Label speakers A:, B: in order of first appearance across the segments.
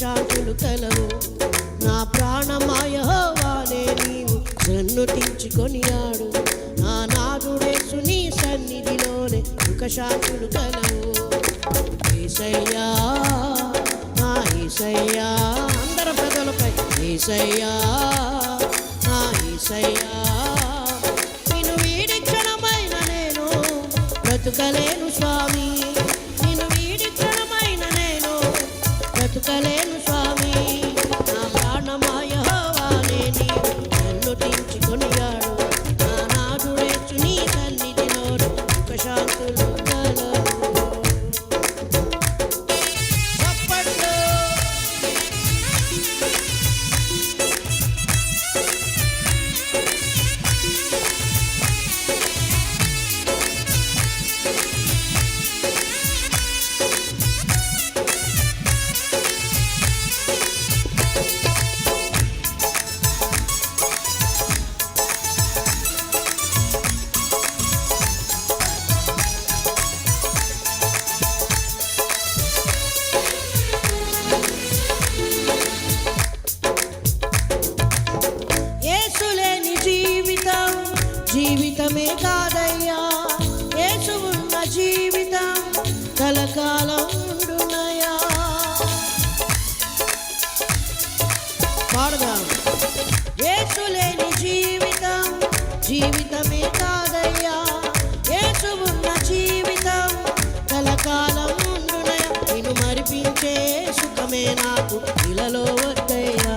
A: శాంతులు కలవు. నా ప్రాణమాయహోవానే నీవు సన్నుటించుకొని ఆడు నా నాదుడే నీ సన్నిధిలోనే సుఖశాంతులు కలవు. ఏసయ్యా నా ఏసయ్యా అందర ప్రజలపై ఏసయ్యా నా ఏసయ్యా నిన్ను వీడి క్షణమైన నేను బ్రతుకలేను స్వామి. బ్రతుకలేను స్వామి జీవితమే కాదయ్యా. యేసు ఉన్న జీవితం కలకాలం ఉండునయా నేను మరిపించే సుఖమే నాకు ఇలలో వద్దయ్యా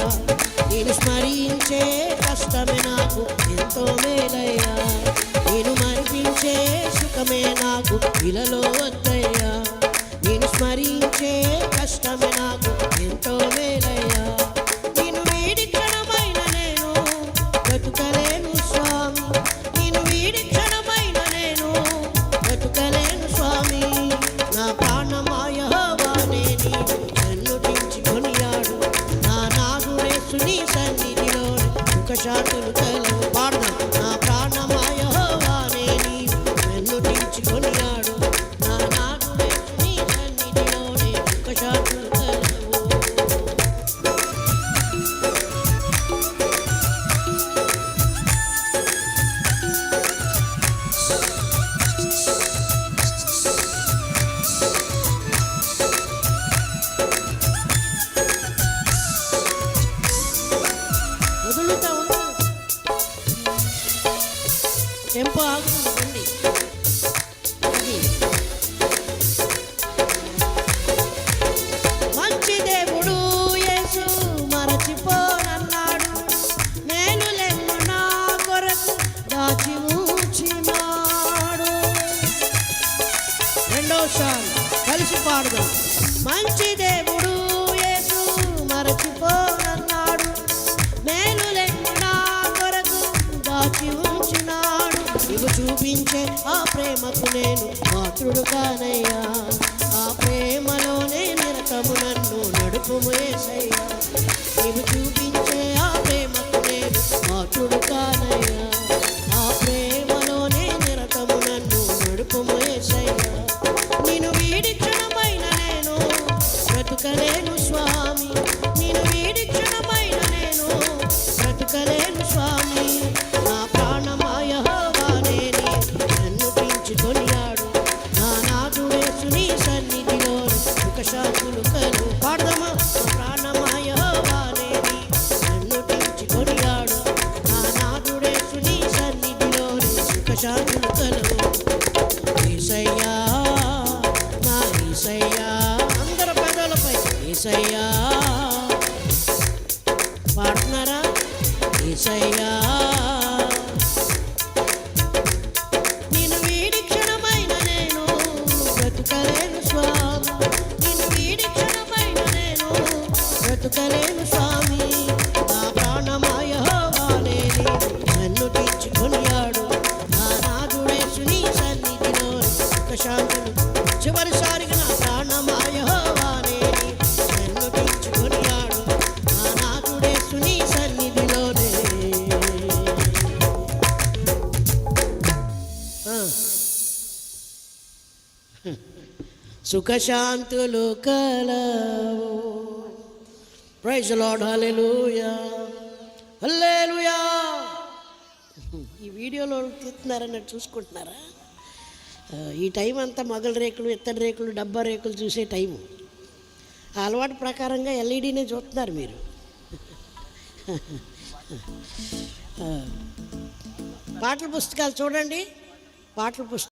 A: నేను స్మరించే కష్టమే నాకు ఎంతో మేలయ్యా. నేను మరిపించే సుఖమే నాకు ఇలలో వద్దయ్యా సుఖశాంతులు కలవు పాడదాం. నా టెంపో ఆగుతుంది బండి అది. మంచి దేవుడు యేసు మరచిపోనన్నాడు. మేలులెన్ను నా కొరకు దాచి ఉంచినాడు రెండోసారి కలిసి పాడుదాం. మంచి చూపించే ఆ ప్రేమకు నేను మాతృడు కానయ్యా ఆ ప్రేమలోనే నిరతము నన్ను నడుపుము నీవు చూపించే ఆ ప్రేమకు నేను మాతృడు కానయ్యా సుఖశాంతులు నా ఏసయ్యా అందరి పెదలపై ఏసయ్యా. పాడుతున్నారా ఏసయ్యా. నేను బ్రతుకలేను స్వామి. నేను వీడి క్షణమైన నేను బ్రతుకలేను స్వామి. చివరిసారిగా నా ప్రాణమాయ హోవానే నీవు నన్ను నా నాదుడేసు సన్నిధిలోనే. ఆ. సుఖశాంతులు కలవు. ప్రైజ్ లార్డ్ హల్లెలూయా హల్లెలూయా ఈ వీడియోలో తీస్తున్నారన్నట్టు చూసుకుంటున్నారా? ఈ టైం అంతా మొగల రేకులు ఇత్తడి రేకులు డబ్బా రేకులు చూసే టైము. ఆ అలవాటు ప్రకారంగా ఎల్ఈడీనే చూస్తున్నారు మీరు. పాటల పుస్తకాలు చూడండి. పాటల పుస్తకం